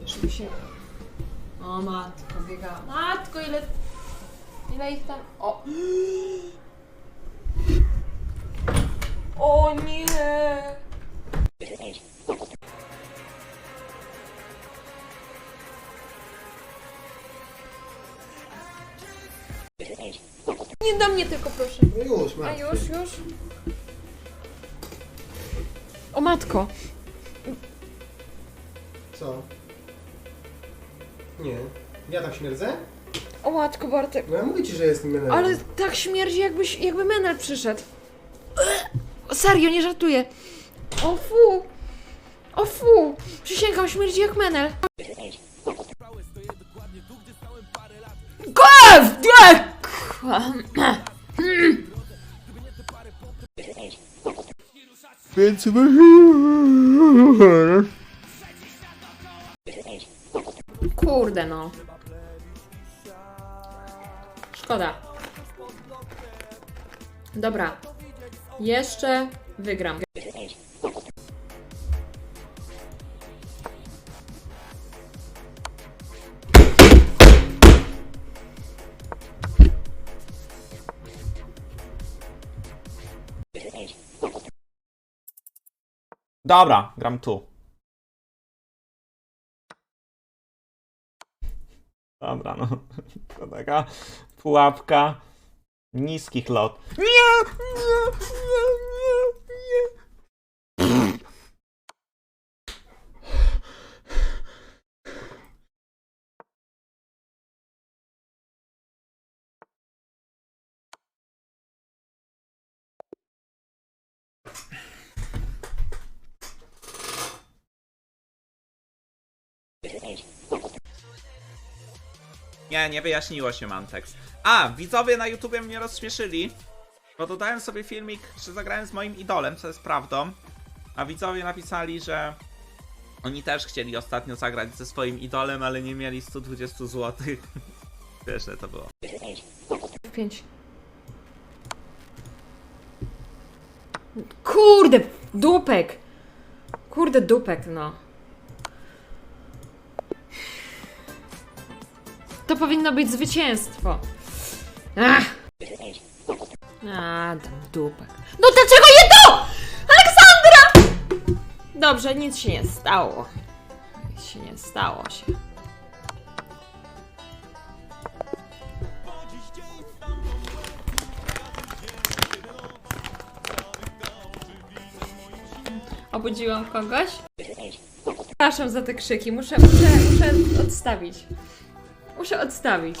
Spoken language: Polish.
Jeszcze mi się... O matko, biega. Matko, ile... Ile ich tam... O! O nie! Nie do mnie tylko proszę. No już, A już, już. O matko. Co? Nie. Ja tak śmierdzę? O matko, Bartek. No ja mówię ci, że jestem menelem. Ale tak śmierdzi, jakbyś, jakby menel przyszedł. Ugh! Serio, nie żartuję. O fu! O fu! Przysięgam, śmierdzi jak menel. Gof! Więc... Kurde no. Szkoda. Dobra. Jeszcze wygram. Dobra, gram tu. Dobra, no. To taka pułapka niskich lot. Nie! Nie! Nie! Nie! Nie! Nie, nie wyjaśniło się Mantex. A, widzowie na YouTubie mnie rozśmieszyli, bo dodałem sobie filmik, że zagrałem z moim idolem, co jest prawdą. A widzowie napisali, że oni też chcieli ostatnio zagrać ze swoim idolem, ale nie mieli 120 zł. Wiesz, to było. Pięć. Kurde, dupek. Kurde, dupek, no. To powinno być zwycięstwo. Ach. A, tam dupek. No dlaczego nie to? Aleksandra! Dobrze, nic się nie stało. Nic się nie stało się. Obudziłam kogoś? Przepraszam za te krzyki, muszę, muszę, muszę odstawić. Muszę odstawić.